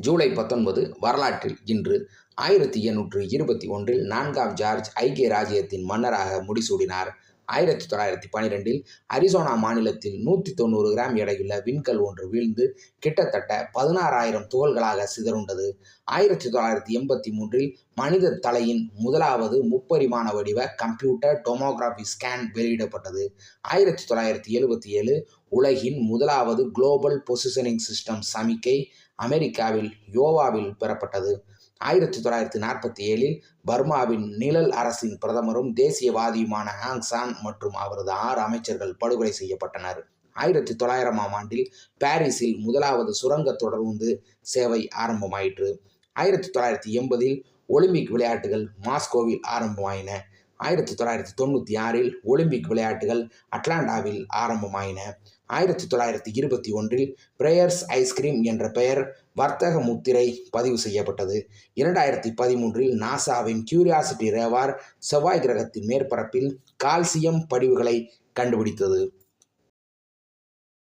ஜூலை பத்தொன்பது வரலாற்றில் இன்று ஆயிரத்தி எண்ணூற்று இருபத்தி ஒன்றில் நான்காம் ஜார்ஜ் ஐக்கிய ராஜ்யத்தின் மன்னராக முடிசூடினார். ஆயிரத்தி தொள்ளாயிரத்தி பனிரெண்டில் அரிசோனா மாநிலத்தில் நூற்றி தொண்ணூறு கிராம் எடையுள்ள விண்கல் ஒன்று வீழ்ந்து கிட்டத்தட்ட பதினாறாயிரம் துகள்களாக சிதறுண்டது. ஆயிரத்தி தொள்ளாயிரத்தி எண்பத்தி மூன்றில் மனித தலையின் முதலாவது முப்பரிமாண வடிவ கம்ப்யூட்டர் டொமோகிராஃபி ஸ்கேன் வெளியிடப்பட்டது. ஆயிரத்தி தொள்ளாயிரத்தி எழுபத்தி ஏழு உலகின் முதலாவது குளோபல் பொசிஷனிங் சிஸ்டம் சமிக்கை அமெரிக்காவில் யோவாவில் பெறப்பட்டது. ஆயிரத்தி தொள்ளாயிரத்தி நாற்பத்தி ஏழில் பர்மாவின் நிழல் அரசின் பிரதமரும் தேசியவாதியுமான ஆங் மற்றும் அவரது ஆறு அமைச்சர்கள் படுகொலை செய்யப்பட்டனர். ஆயிரத்தி தொள்ளாயிரமாம் ஆண்டில் பாரிஸில் முதலாவது சுரங்க தொடர்ந்து சேவை ஆரம்பமாயிற்று. ஆயிரத்தி தொள்ளாயிரத்தி எண்பதில் ஒலிம்பிக் விளையாட்டுகள் மாஸ்கோவில் ஆரம்பமாயின. ஆயிரத்தி தொள்ளாயிரத்தி தொண்ணூற்றி ஆறில் ஒலிம்பிக் விளையாட்டுகள் அட்லாண்டாவில் ஆரம்பமாயின. ஆயிரத்தி தொள்ளாயிரத்தி இருபத்தி ஒன்றில் பிரேயர்ஸ் ஐஸ்கிரீம் என்ற பெயர் வர்த்தக முத்திரை பதிவு செய்யப்பட்டது. இரண்டாயிரத்தி பதிமூன்றில் நாசாவின் கியூரியாசிட்டி ரேவார் செவ்வாய் கிரகத்தின் மேற்பரப்பில் கால்சியம் படிவுகளை கண்டுபிடித்தது.